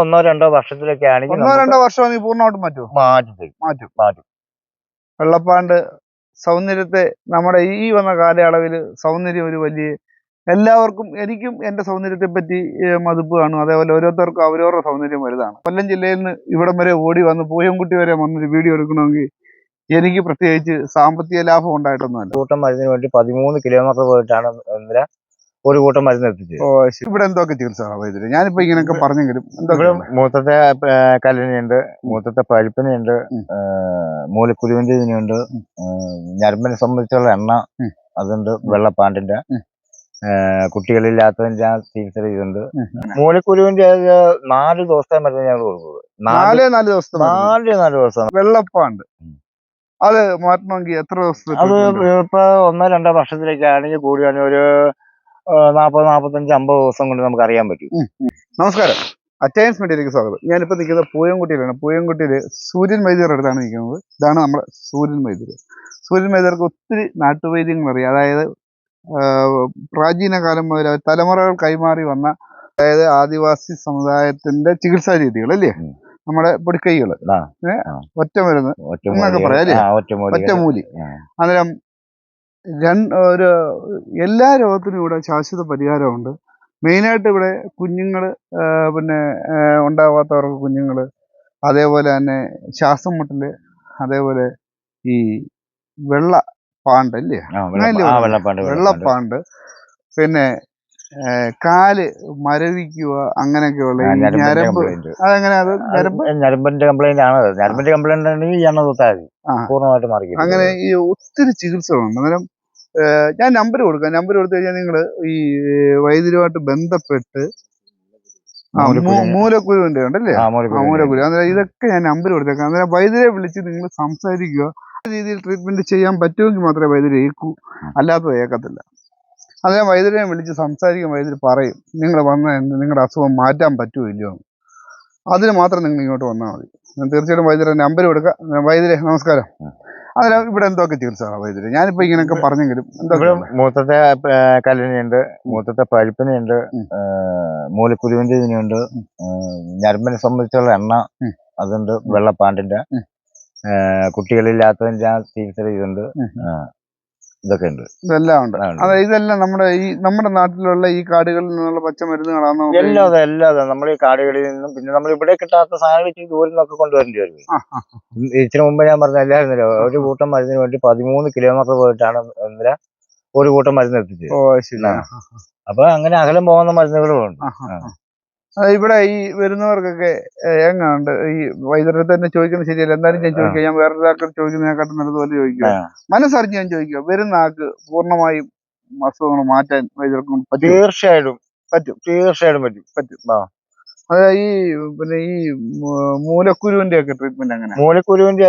ഒന്നോ രണ്ടോ വർഷത്തിലൊക്കെ ആണെങ്കിൽ ഒന്നോ രണ്ടോ വർഷം പൂർണമായിട്ട് മാറ്റും മാറ്റുമോ മാറ്റി. മാറ്റും. മാറ്റും. വെള്ളപ്പാണ്ട് സൗന്ദര്യത്തെ നമ്മുടെ ഈ വന്ന കാലയളവിൽ സൗന്ദര്യം ഒരു വലിയ എല്ലാവർക്കും എനിക്കും എന്റെ സൗന്ദര്യത്തെ പറ്റി മതിപ്പ് കാണും. അതേപോലെ ഓരോരുത്തർക്കും അവരവരുടെ സൗന്ദര്യം വലുതാണ്. കൊല്ലം ജില്ലയിൽ നിന്ന് ഇവിടം വരെ ഓടി വന്ന് പൂയംകുട്ടി വരെ വന്നൊരു വീഡിയോ എടുക്കണമെങ്കിൽ എനിക്ക് പ്രത്യേകിച്ച് സാമ്പത്തിക ലാഭം ഉണ്ടായിട്ടൊന്നുമല്ല. കൂട്ടം മരുന്നിന് വേണ്ടി പതിമൂന്ന് കിലോമീറ്റർ പോയിട്ടാണ് ഇന്നലെ ഒരു കൂട്ടം മരുന്ന് എത്തിച്ചു. ഓ ശരി. ഇവിടെ എന്തൊക്കെ ചികിത്സകളാണ് വൈദ്യുതി ഞാനിപ്പോ ഇങ്ങനെയൊക്കെ പറഞ്ഞെങ്കിലും ഇവിടെ മൂത്തത്തെ കല്ലിനുണ്ട് മൂത്തത്തെ പഴുപ്പിനുണ്ട്. മൂലക്കുരുവിന്റെ ഇതിനുണ്ട് ഞരമ്പിനെ സംബന്ധിച്ചുള്ള എണ്ണ. അതുണ്ട് വെള്ളപ്പാണ്ടിന്റെ കുട്ടികളില്ലാത്തതിന്റെ ചികിത്സ ഇതുണ്ട്. മൂലക്കുരുവിന്റെ നാല് ദിവസത്തെ മരുന്ന് ഞങ്ങൾ കൊടുക്കുന്നത് നാല് നാലേ ദിവസത്തെ മരുന്ന്. നാല് നാല് ദിവസം വെള്ളപ്പാണ്ട്. അത് മാറ്റണമെങ്കിൽ എത്ര ദിവസത്തെ അത്? ഇപ്പൊ ഒന്നോ രണ്ടോ വർഷത്തിലേക്കാണെങ്കിൽ കൂടിയാണെങ്കിൽ ഒരു നാൽപ്പത് നാൽപ്പത്തഞ്ച് അമ്പത് ദിവസം കൊണ്ട് നമുക്ക് അറിയാൻ പറ്റും. നമസ്കാരം. അറ്റയൻസ് മീഡിയയിലേക്ക് സ്വാഗതം. ഞാനിപ്പോൾ നിൽക്കുന്നത് പൂയംകുട്ടിയിലാണ്. പൂയംകുട്ടിയിൽ സൂര്യൻ വൈദ്യരുടെ അടുത്താണ് നിൽക്കുന്നത്? ഇതാണ് നമ്മുടെ സൂര്യൻ വൈദ്യർ. സൂര്യൻ വൈദ്യർക്ക് ഒത്തിരി നാട്ടുവൈദ്യങ്ങൾ അറിയാം. അതായത് പ്രാചീന കാലം മുതൽ തലമുറകൾ കൈമാറി വന്ന അതായത് ആദിവാസി സമുദായത്തിന്റെ ചികിത്സാ രീതികൾ അല്ലേ? നമ്മുടെ പൊടിക്കൈകൾ ആ, ഒറ്റമരുന്ന്. എന്നൊക്കെ പറയാം ഒറ്റമൂലി. അന്നേരം ഒരു എല്ലാ രോഗത്തിനും ഇവിടെ ശാശ്വത പരിഹാരമുണ്ട്. മെയിനായിട്ട് ഇവിടെ കുഞ്ഞുങ്ങൾ പിന്നെ ഉണ്ടാവാത്തവർക്ക് കുഞ്ഞുങ്ങൾ അതേപോലെ തന്നെ ശ്വാസം മുട്ടൽ അതേപോലെ ഈ വെള്ള പാണ്ട് അല്ലേ? വെള്ളപ്പാണ്ട് പിന്നെ കാൽ മരവിക്കുക അങ്ങനെയൊക്കെയുള്ള ഞരമ്പ്. അതെങ്ങനെ അത് ഞരമ്പ്? ഞരമ്പിന്റെ കംപ്ലൈന്റ് ആണ്. ഞരമ്പിന്റെ കംപ്ലൈന്റ് ആണെങ്കിൽ ഈ എണ്ണ തൊട്ടാൽ മതി. പൂർണമായിട്ട് മാറി അങ്ങനെ ഈ ഒത്തിരി ചികിത്സകളുണ്ട്. അന്നേരം ഞാൻ നമ്പർ കൊടുക്കാം. നമ്പർ കൊടുത്തു കഴിഞ്ഞാൽ നിങ്ങൾ ഈ വൈദ്യുതിയുമായിട്ട് ബന്ധപ്പെട്ട്. മൂലക്കുരുവിന്റെ ഉണ്ടല്ലേ? മൂലക്കുരു. അന്നേരം ഇതൊക്കെ ഞാൻ നമ്പർ കൊടുത്തേക്കാം. അന്നേരം വൈദ്യുതിയെ വിളിച്ച് നിങ്ങൾ സംസാരിക്കുക. രീതിയിൽ ട്രീറ്റ്മെന്റ് ചെയ്യാൻ പറ്റുമെങ്കിൽ മാത്രമേ വൈദ്യുതി ഏക്കൂ അല്ലാത്തത് ഏക്കത്തില്ല അന്നേരം വൈദ്യുതിയെ വിളിച്ച് സംസാരിക്കും. വൈദ്യുതി പറയും. നിങ്ങൾ വന്ന നിങ്ങളുടെ അസുഖം മാറ്റാൻ പറ്റുമോ ഇല്ലയോ അതിന് മാത്രം നിങ്ങൾ ഇങ്ങോട്ട് വന്നാൽ മതി. ഞാൻ തീർച്ചയായിട്ടും വൈദ്യുതിയുടെ നമ്പർ കൊടുക്കുക വൈദ്യുതി നമസ്കാരം. അന്നേരം ഇവിടെ എന്തൊക്കെ ചികിത്സകളാണ് വൈദ്യുതി ഞാനിപ്പോ ഇങ്ങനെയൊക്കെ പറഞ്ഞെങ്കിലും ഇവിടെ മൂത്തത്തെ കല്ലിനുണ്ട് മൂത്തത്തെ പഴുപ്പിനുണ്ട്. മൂലക്കുരുവിന്റെ ഇതിനുണ്ട് ഞരമ്പിനെ സംബന്ധിച്ചുള്ള എണ്ണ. അതുണ്ട് വെള്ളപ്പാണ്ടിന്റെ കുട്ടികളില്ലാത്തതിന്റെ ആ ചികിത്സ ഇതുണ്ട് ഇതൊക്കെ ഉണ്ട്. ഇതെല്ലാം ഉണ്ട്. അതെ ഇതെല്ലാം നമ്മുടെ ഈ നമ്മുടെ നാട്ടിലുള്ള ഈ കാടുകളിൽ നിന്നുള്ള പച്ചമരുന്നുകളാണോ എല്ലാം അതെ എല്ലാം അതെ. നമ്മുടെ ഈ കാടുകളിൽ നിന്നും പിന്നെ നമ്മൾ ഇവിടെ കിട്ടാത്ത സാധനങ്ങൾ ഇച്ചിരി ദൂരം നിന്നൊക്കെ കൊണ്ടുവരേണ്ടി വരും. ഇച്ചിരി മുമ്പ് ഞാൻ പറഞ്ഞ എല്ലായിരുന്നല്ലോ ഒരു കൂട്ടം മരുന്നിന് വേണ്ടി പതിമൂന്ന് കിലോമീറ്റർ പോയിട്ടാണ് ഇന്നലെ ഒരു കൂട്ടം മരുന്ന് എത്തിച്ചത്. അപ്പൊ അങ്ങനെ അകലം പോകുന്ന മരുന്നുകളും ഉണ്ട്. ഇവിടെ ഈ വരുന്നവർക്കൊക്കെ എങ്ങാണ്ട് ഈ വൈദ്യുതി തന്നെ ചോദിക്കുന്നത് ശരിയല്ല. എന്തായാലും ഞാൻ ചോദിക്കാം. ഞാൻ വേറെ വേറൊരാൾക്ക് ചോദിക്കുന്നതിനെക്കാട്ടും നല്ലതുപോലെ ചോദിക്കുക. മനസ്സറിഞ്ഞ് ഞാൻ ചോദിക്കുക വരുന്ന ആൾക്ക് പൂർണമായും അസുഖങ്ങൾ മാറ്റാൻ വൈദ്യർക്കും തീർച്ചയായിട്ടും പറ്റും. തീർച്ചയായിട്ടും പറ്റും. പറ്റും. അതായത് ഈ പിന്നെ ഈ മൂലക്കുരുവിന്റെ ഒക്കെ ട്രീറ്റ്മെന്റ് അങ്ങനെ മൂലക്കുരുവിന്റെ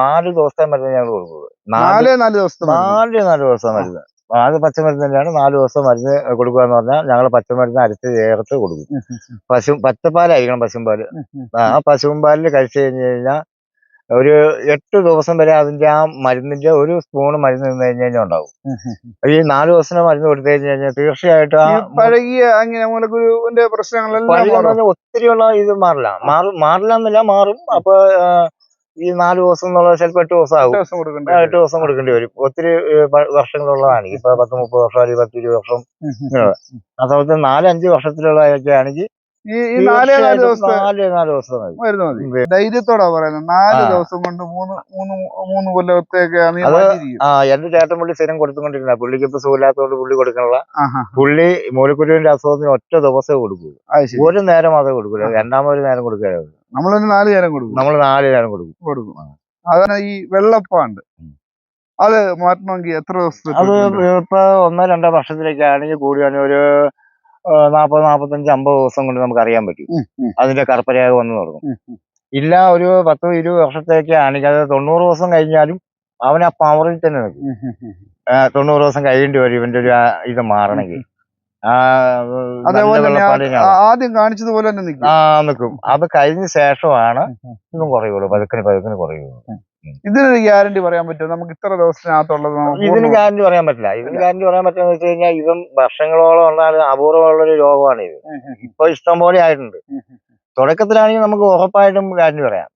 നാല് ദിവസത്തെ മരുന്ന് ഞങ്ങൾ കൊടുക്കുന്നത് നാല് നാലേ ദിവസത്തെ. നാല് നാല് ദിവസം മരുന്ന്. അത് പച്ചമരുന്ന് തന്നെയാണ് നാല് ദിവസം മരുന്ന് കൊടുക്കുക എന്ന് പറഞ്ഞാൽ ഞങ്ങൾ പച്ചമരുന്ന് അരച്ച് ചേർത്ത് കൊടുക്കും. പശു പച്ചപ്പാലായിരിക്കണം പശുമ്പാൽ ഉം. ആ പശുമ്പാലിൽ കഴിച്ചു കഴിഞ്ഞ് കഴിഞ്ഞാൽ ഒരു എട്ട് ദിവസം വരെ അതിന്റെ ആ മരുന്നിന്റെ ഒരു സ്പൂൺ മരുന്ന് നിന്ന് കഴിഞ്ഞ് കഴിഞ്ഞാൽ ഉണ്ടാവും. ഈ നാല് ദിവസത്തിന് മരുന്ന് കൊടുത്തു കഴിഞ്ഞ് കഴിഞ്ഞാൽ തീർച്ചയായിട്ടും ആ പഴകിയ അങ്ങനെ പ്രശ്നങ്ങളെല്ലാം. ഒത്തിരിയുള്ള ഇത് മാറില്ല മാറും മാറില്ല എന്നല്ല മാറും അപ്പൊ ഈ നാല് ദിവസം എന്നുള്ളത് ചിലപ്പോൾ എട്ട് ദിവസം ആകും. എട്ട് ദിവസം കൊടുക്കേണ്ടി വരും. ഒത്തിരി വർഷങ്ങളുള്ളതാണ്. ഇപ്പൊ പത്ത് മുപ്പത് വർഷം അല്ലെങ്കിൽ പത്ത് ഇരുപത് വർഷം. ആ സമയത്ത് നാലഞ്ച് വർഷത്തിലുള്ളതൊക്കെ ആണെങ്കിൽ ഈ ഈ നാലേ നാല് നാല് നാല് ദിവസം മതി. മരുന്ന് മതി. ധൈര്യത്തോടാ പറയുന്നത്. നാല് ദിവസം കൊണ്ട് മൂന്ന് മൂന്ന് മൂന്ന് കൊല്ലത്തേക്ക് ആ എന്റെ ചേട്ടൻ പുള്ളി സ്ഥിരം കൊടുത്തുകൊണ്ടിരുന്ന. പുള്ളിക്ക് ഇപ്പൊ സുഖമില്ലാത്തതുകൊണ്ട് പുള്ളി കൊടുക്കാനുള്ള പുള്ളി മൂലക്കുരുവിന്റെ അസുഖത്തിന് ഒറ്റ ദിവസമേ കൊടുക്കൂ ഒരു നേരം അതേ കൊടുക്കൂല. രണ്ടാമൊരു നേരം കൊടുക്കുക നമ്മളൊരു നാല് നേരം കൊടുക്കും. നമ്മൾ നാല് നേരം കൊടുക്കും. കൊടുക്കും. അതാണ് ഈ വെള്ളപ്പാണ്ട്. അത് മാറ്റണമെങ്കിൽ എത്ര ദിവസത്തെ അത്? ഇപ്പൊ ഒന്നോ രണ്ടോ വർഷത്തിലേക്ക് ആണെങ്കിൽ കൂടിയാണെങ്കിൽ ഒരു നാപ്പത് നാപ്പത്തഞ്ച് അമ്പത് ദിവസം കൊണ്ട് നമുക്ക് അറിയാൻ പറ്റും. അതിന്റെ കർപ്പരേഖ വന്ന് തുടങ്ങും. ഇല്ല ഒരു പത്ത് ഇരുപത് വർഷത്തേക്ക് ആണെങ്കിൽ അത് തൊണ്ണൂറ് ദിവസം കഴിഞ്ഞാലും അവൻ ആ പവറിൽ തന്നെ നിൽക്കും. തൊണ്ണൂറ് ദിവസം കഴിയേണ്ടി വരും ഇവന്റെ ഒരു ഇത് മാറണമെങ്കിൽ. അതേപോലെ ആദ്യം കാണിച്ചതുപോലെ തന്നെ നിൽക്കും. ആ നിൽക്കും. അത് കഴിഞ്ഞ ശേഷമാണ് ഇതും കുറയുള്ളൂ. പതുക്കിന് പതുക്കിന് കുറയുള്ളൂ. ഇതിനൊരു ഗ്യാരണ്ടി പറയാൻ പറ്റുമോ? നമുക്ക് ഇത്ര ദിവസത്തിനകത്തുള്ളത് ഇതിന് ഗ്യാരണ്ടി പറയാൻ പറ്റില്ല. ഇതിന് ഗ്യാരണ്ടി പറയാൻ പറ്റുന്ന വെച്ച് കഴിഞ്ഞാൽ ഇതും വർഷങ്ങളോളം ഉള്ള അപൂർവമുള്ള ഒരു രോഗമാണ് ഇത്. ഇപ്പൊ ഇഷ്ടം പോലെ ആയിട്ടുണ്ട് തുടക്കത്തിലാണെങ്കിൽ നമുക്ക് ഉറപ്പായിട്ടും ഗ്യാരണ്ടി പറയാം.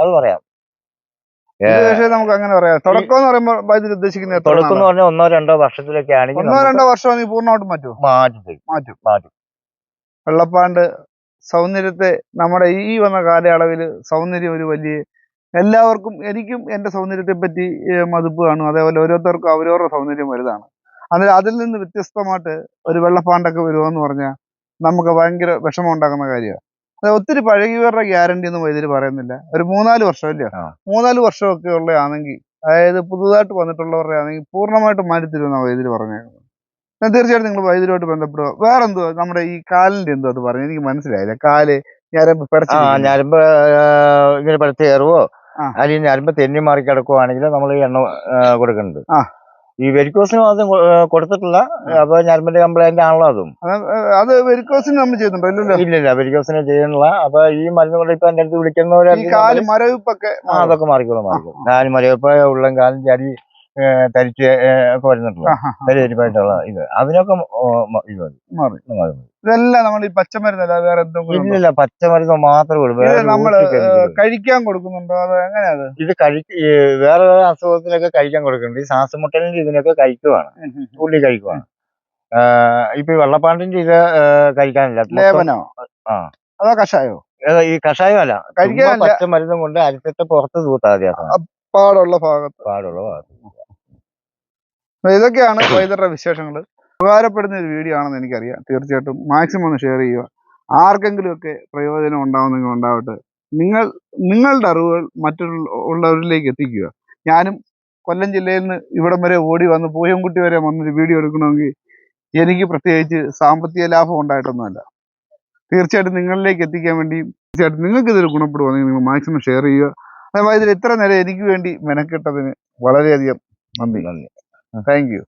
അത് പറയാം. പക്ഷേ നമുക്ക് അങ്ങനെ പറയാം. തുടക്കം എന്ന് പറയുമ്പോൾ വൈദ്യുതി ഉദ്ദേശിക്കുന്ന തുടക്കം എന്ന് പറഞ്ഞാൽ ഒന്നോ രണ്ടോ വർഷത്തിലൊക്കെ ആണെങ്കിൽ ഒന്നോ രണ്ടോ വർഷം നീ പൂർണമായിട്ടും മാറ്റുമോ മാറ്റി മാറ്റും. മാറ്റും. വെള്ളപ്പാണ്ട് സൗന്ദര്യത്തെ നമ്മുടെ ഈ വന്ന കാലയളവിൽ സൗന്ദര്യം ഒരു വലിയ എല്ലാവർക്കും എനിക്കും എന്റെ സൗന്ദര്യത്തെ പറ്റി മതിപ്പ് കാണും. അതേപോലെ ഓരോരുത്തർക്കും അവരവരുടെ സൗന്ദര്യം വലുതാണ്. അന്നേരം അതിൽ നിന്ന് വ്യത്യസ്തമായിട്ട് ഒരു വെള്ളപ്പാണ്ടൊക്കെ വരുമോ എന്ന് പറഞ്ഞാൽ നമുക്ക് ഭയങ്കര വിഷമം ഉണ്ടാക്കുന്ന കാര്യമാണ്. ഒത്തിരി പഴകിയവരുടെ ഗ്യാരണ്ടി ഒന്നും വൈദ്യുതി പറയുന്നില്ല. ഒരു മൂന്നാൽ വർഷം ഇല്ല വർഷം മൂന്നാൽ വർഷമൊക്കെ ഉള്ളതാണെങ്കിൽ അതായത് പുതുതായിട്ട് വന്നിട്ടുള്ളവരുടെ ആണെങ്കിൽ പൂർണമായിട്ടും മാറ്റി തരുമെന്നാണ് വൈദ്യുതി പറഞ്ഞേക്കുന്നത്. ഞാൻ തീർച്ചയായിട്ടും നിങ്ങൾ വൈദ്യുതിയുമായിട്ട് ബന്ധപ്പെടുക. വേറെ എന്തോ നമ്മുടെ ഈ കാലിന്റെ എന്തോ അത് പറഞ്ഞു. എനിക്ക് മനസ്സിലായില്ല. കാൽ ഞരമ്പ് ആ പിടച്ചു ഞരമ്പ് ആ, ഇങ്ങനെ പഠിച്ചു കയറുവോ. അല്ലെങ്കിൽ ഞരമ്പ് തെന്നി മാറി കിടക്കുവാണെങ്കിൽ നമ്മൾ എണ്ണ കൊടുക്കുന്നുണ്ട് ആ. ഈ വെരിക്കോസിന് മാത്രം കൊടുത്തിട്ടില്ല. അപ്പൊ ഞരമ്പിന്റെ കംപ്ലൈന്റ് ആണല്ലോ അതും. അത് വെരിക്കോസിന് നമ്മൾ ചെയ്യുന്നുണ്ടോ? ഇല്ലല്ലോ. ഇല്ലില്ല വെരിക്കോസിന് ചെയ്യണില്ല അപ്പൊ ഈ മരുന്ന് കൊണ്ട് ഇപ്പൊ എന്റെ അടുത്ത് ഈ വിളിക്കുന്നവരൊക്കെ കാൽ മരവിപ്പൊക്കെ അതൊക്കെ മാറിക്കോളും മാറിക്കോളും. കാലും മരവിപ്പ് ഉള്ളം കാലും ഏ, തരിച്ച് ഒക്കെ വരുന്നുണ്ടല്ലോ. ആഹാ. തരിപ്പായിട്ടുള്ള ഇത്. അതിനൊക്കെ ഇത് മതി. മാറി. ഇതെല്ലാം നമ്മൾ ഈ പച്ചമരുന്നല്ല വേറെ എന്തെങ്കിലും? ഇല്ലില്ല പച്ചമരുന്ന് മാത്രമേ നമ്മൾ കഴിക്കാൻ കൊടുക്കുന്നുണ്ടോ? അത് എങ്ങനെയാ ഇത് കഴിക്ക വേറെ വേറെ അസുഖത്തിനൊക്കെ കഴിക്കാൻ കൊടുക്കുന്നുണ്ട്. ഈ ശ്വാസമുട്ടലിന്റെ ഇതിനൊക്കെ കഴിക്കുവാണ്. ഉള്ളി കഴിക്കുവാണ്. ഇപ്പൊ ഈ വെള്ളപ്പാണ്ടിന്റെ ഇത് കഴിക്കാനില്ല. ലേപനോ? ആ. അതോ കഷായോ? ഈ കഷായം അല്ല. കഴിക്കാൻ പച്ചമരുന്നും കൊണ്ട് അരിച്ചിട്ട് പുറത്ത് തൂത്താ പാടുള്ള ഭാഗത്ത്. പാടുള്ള ഭാഗത്ത്. ഇതൊക്കെയാണ് വൈദ്യരുടെ വിശേഷങ്ങൾ ഉപകാരപ്പെടുന്ന ഒരു വീഡിയോ ആണെന്ന് എനിക്കറിയാം. തീർച്ചയായിട്ടും മാക്സിമം ഒന്ന് ഷെയർ ചെയ്യുക. ആർക്കെങ്കിലും ഒക്കെ പ്രയോജനം ഉണ്ടാവുന്നെങ്കിൽ ഉണ്ടാവട്ടെ. നിങ്ങൾ നിങ്ങളുടെ അറിവുകൾ മറ്റുള്ളവരിലേക്ക് എത്തിക്കുക. ഞാനും കൊല്ലം ജില്ലയിൽ നിന്ന് ഇവിടം വരെ ഓടി വന്ന് പൂയംകുട്ടി വരെ വന്നൊരു വീഡിയോ എടുക്കണമെങ്കിൽ എനിക്ക് പ്രത്യേകിച്ച് സാമ്പത്തിക ലാഭം ഉണ്ടായിട്ടൊന്നുമല്ല. തീർച്ചയായിട്ടും നിങ്ങളിലേക്ക് എത്തിക്കാൻ വേണ്ടി തീർച്ചയായിട്ടും നിങ്ങൾക്ക് ഇതിൽ ഗുണപ്പെടുവാണെങ്കിൽ നിങ്ങൾ മാക്സിമം ഷെയർ ചെയ്യുക. ഇതിൽ ഇത്ര നേരം എനിക്ക് വേണ്ടി മെനക്കെട്ടതിന് വളരെയധികം നന്ദി. നന്ദി. Thank you.